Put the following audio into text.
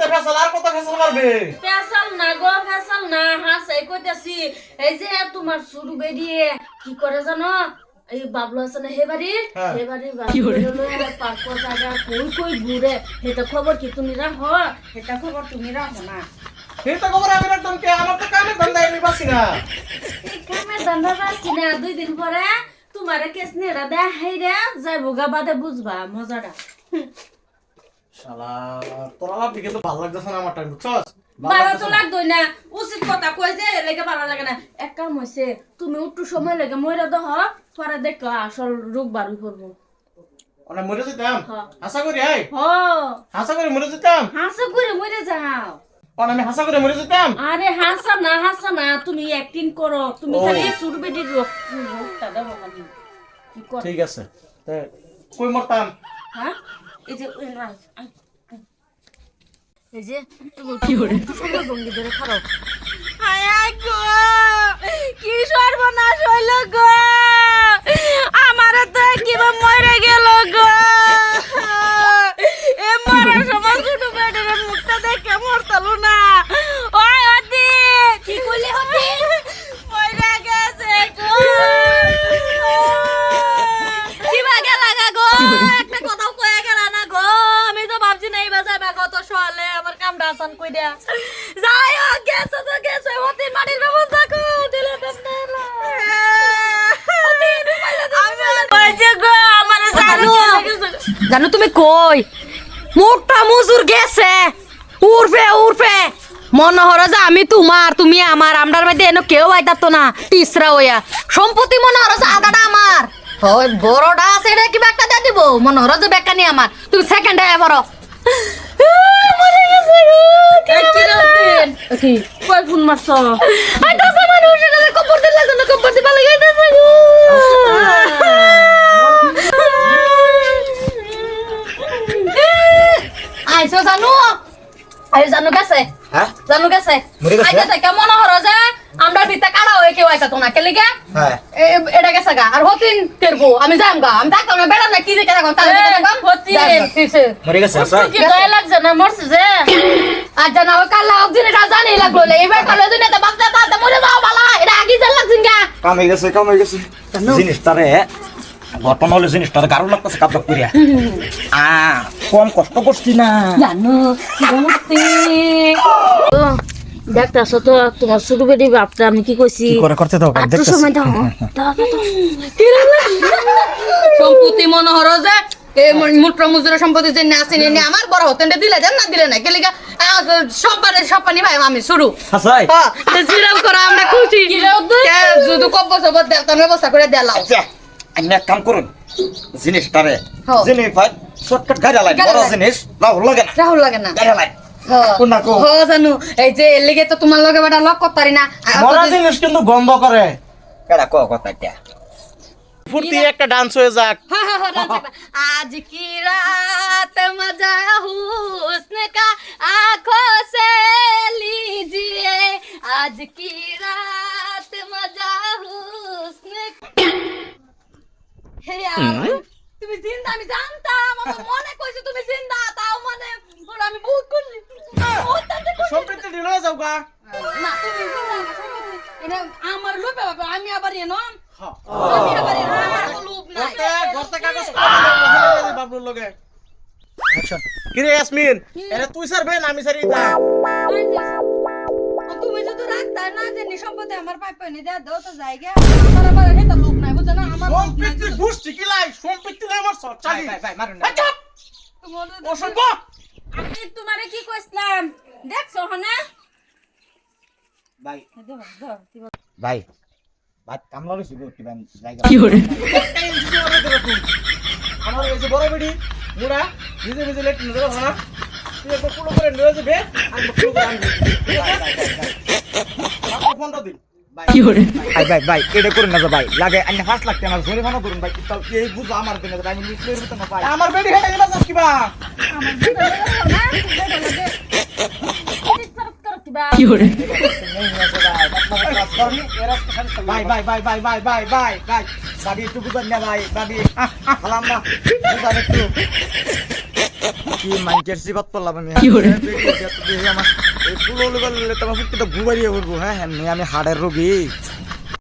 তো ফেসাল আর কত ফেসাল মারবে? ফেসাল না গো ফেসাল না হাসাই কইতাছি এই যে তোমার শুরু বেরিয়ে কি করে জানো? এই বাবলু আছে না হে বাড়ি। হে বাড়ি জায়গা কই কই ঘুরে এটা খবর কি তুমি রাখো এটা খবর তুমি রাখো না। এটা খবর আমি রাখতাম কে? আমার তো কামে ধান্দা আমি পাচ্ছি না। এই ধান্দা পাচ্ছি না দুই দিন পরে তোমার কেস নেড়া দেয় হাই রে যাই বোগা বাদে বুঝবা মজাটা। শালা তোর আলাপ দিকে তো ভালো লাগতেছে না আমার টাইম বুঝছস? ভালো তো লাগতোই না উচিত কথা কই যে লেগে ভালো লাগে না। এক কাম হইছে তুমি একটু সময় লেগে মইরা দহ পরে দেখো আসল রোগ বাড়ি করব অনেক মরে যেতাম। হাসা করি আই হাসা করে মরে যেতাম। হাসা করে মরে যাও। আমি হাসা করে মরে যেতাম। আরে হাসা না হাসা না তুমি অ্যাক্টিং করো তুমি। খালি সুরবেডির রোগ রোগটা ঠিক আছে। কই মরতাম? হ্যাঁ? এই যে। এই যে কি সুন্দর ভঙ্গি ধরে খারাপ। কি সর্বনাশ হইল গো আমার তো কিবা মরে গেল গো এ মরার সময় ছোট বেডের মুখটা দেখে মরতালো না ওই অতি কি কইলি অতি মরে গেছে গো কিবা গেলা গা গো একটা কথাও কয়ে গেলা না গো আমি তো ভাবছি না এই বাজায় বা কত সলে আমার কামটা আসান কই দেয়া? যাই হোক গেছে তো গেছে অতি মাটির ব্যবস্থা কর দিলে জানো। তুমি কই? মোটা মজুর গেছে। উড়বে উড়বে। মনে হর যে আমি তোমার তুমি আমার। আমরার মধ্যে এনে কেউ আইতাতো না তিসরা হইয়া। সম্পত্তি মনে হর আদাটা আমার। ওই বড়টা আছে এটা কিবা একটা দিয়ে দিব। মনে হর যে বেকানি আমার। তুমি সেকেন্ড গো, কি জানো কবর জানো? আই জানো কাছে হ্যাঁ? জানো কাছে আই হ্যাঁ? কেমন হরজা আমরা ভিতরে কাড়া হয়ে কেউ আইতা তো না কেলি গে হ্যাঁ এটা গেছে গা। আর হতিন তেরবো আমি যাম গা। আমি থাকতাম না বেড়া না কি দেখে রাখো তাহলে দেখে হতিন। মরে গেছে আচ্ছা। কি লাগছে না মরছে যে। আর জানা ওই জিনিসটা জানি লাগল এবার কালো দিনে বাচ্চা তাতে মরে যাও বালা। এটা আগে জান লাগছিন গা। কাম হয়ে গেছে কাম হয়ে গেছে। জিনিস তারে ঘটনা হলে জিনিস তারে গারো লাগতেছে কাপড় করিয়া আ কম কষ্ট করছি না। জানো দেখতেছ তো তোমার ছোট বেটি বাপটা আমি কি কইছি? কি করে করতে দাও একটু সময় দাও। দাও, দাও, দাও। সম্পত্তি মনে হলো যে এই মুট্র মুজুরের সম্পত্তি যে না চিনি নি আমার বড় হতেন দিলে দেন না দিলে না কেলি গা সব্বারে সব্বানি ভাই আমি শুরু। হ্যাঁ জিরাম করা আমরা খুশি। যদি কব্ব সব দেলতার ব্যবস্থা করে দেলাও আচ্ছা আমি এক কাম করুন জিনিস। জিনিস ভাই শর্টকাট গাড়ি লাই বড় জিনিস রাহুল লাগে না। রাহুল লাগে না। গাড়ি লাই হ্যাঁ। কোনটা হ হ্যাঁ, জানু। এই যে না। মরা একটা ডান্স হয়ে আজ কি রাত মজা হুসন কা আঁখো সে লিজিয়ে? আজ কি রাত মজা তুমি দিন আমি জানতাম আমার লোভে বাবা আমি আবার হ্যাঁ। আমি আবার এনো আমার তো লোভ নাই। ঘরতে ঘরতে কাগজ বাবলুর লগে। অ্যাকশন কিরে ইয়াসমিন এরে তুই সারবে না আমি দা তুমি যদি রাখতা না জানি সম্পত্তি আমার পাইপ দেয়া দাও তো জায়গা। আমার আবার লোক নাই বুঝছ না? আমার নাই কি লাই? সম্প্রীতি লাই আমার সব চালি। ভাই ভাই মারুন আচ্ছা তোমার অসভ্য! আমি তোমারে কি কইছিলাম? দেখছ হনা? ভাই ভাই ভাই কামলা লইছি গো জায়গা তুই। আমার এই যে বড় বেডি মুড়া নিজে নিজে লেট নজর ভানা তুই একবার পুরো করে নিয়ে যাবে আর পুরো করে আনবি। ফোনটা দিন ভাই ভাই ভাই এটা করুন না ভাই লাগে আন্য ফার্স্ট লাগতে আমার জোরে ফানো করুন ভাই তাও এই বুঝো আমার দিনে আমি লিখলে এর ভিতর না পাই আমার বেডি হেঁটে গেল কিবা। ভাই ভাই ভাই ভাই ভাই ভাই ভাই ভাই বাড়ি একটু বুঝান না ভাই বাড়ি। হালাম না বুঝান একটু। কি কি মাইকের সিবাত পড়লাম আমি হ্যাঁ, আমার এই ফুটতে তো উঠবো হ্যাঁ হ্যাঁ আমি হাড়ের রোগী।